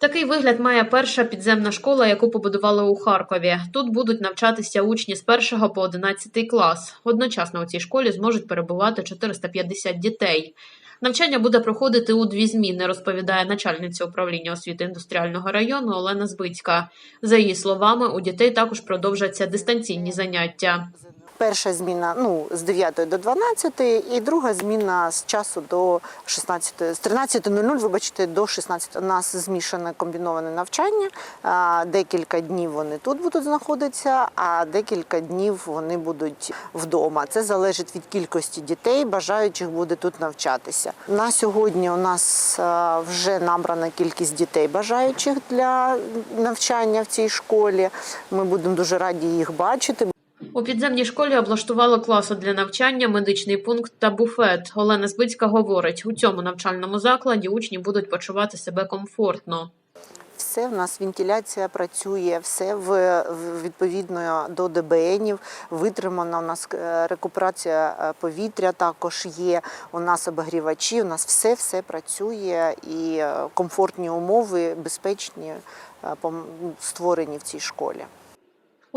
Такий вигляд має перша підземна школа, яку побудували у Харкові. Тут будуть навчатися учні з 1 по 11 клас. Одночасно у цій школі зможуть перебувати 450 дітей. Навчання буде проходити у дві зміни, розповідає начальниця управління освіти індустріального району Олена Збицька. За її словами, у дітей також продовжаться дистанційні заняття. Перша зміна ну, з 9 до 12, і друга зміна з часу до 16, з 13.00, вибачте, до 16. У нас змішане комбіноване навчання. Декілька днів вони тут будуть знаходитися, а декілька днів вони будуть вдома. Це залежить від кількості дітей, бажаючих буде тут навчатися. На сьогодні у нас вже набрана кількість дітей, бажаючих для навчання в цій школі. Ми будемо дуже раді їх бачити. У підземній школі облаштували класи для навчання, медичний пункт та буфет. Олена Збицька говорить, у цьому навчальному закладі учні будуть почувати себе комфортно. Все в нас вентиляція працює, все в, відповідно до ДБНів. Витримана у нас е, рекуперація е, повітря також є. У нас обігрівачі, у нас все все працює і е, комфортні умови, безпечні створені в цій школі.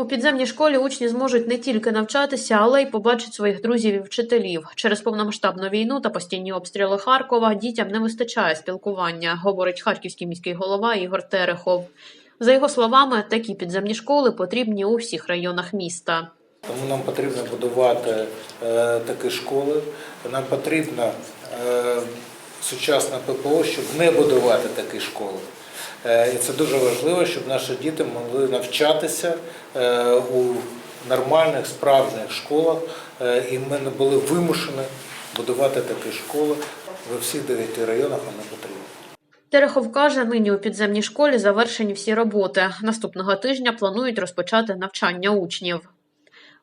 У підземній школі учні зможуть не тільки навчатися, але й побачити своїх друзів і вчителів. Через повномасштабну війну та постійні обстріли Харкова дітям не вистачає спілкування, говорить харківський міський голова Ігор Терехов. За його словами, такі підземні школи потрібні у всіх районах міста. Тому нам потрібно будувати е, такі школи. Нам потрібно е, сучасне ППО, щоб не будувати такі школи. Е, і це дуже важливо, щоб наші діти могли навчатися е, у нормальних справжніх школах, е, і ми не були вимушені будувати такі школи. В всіх дев'яти районах вони потрібні. Терехов каже, нині у підземній школі завершені всі роботи. Наступного тижня планують розпочати навчання учнів.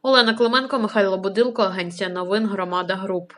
Олена Клименко, Михайло Будилко, Агенція новин Громада Груп.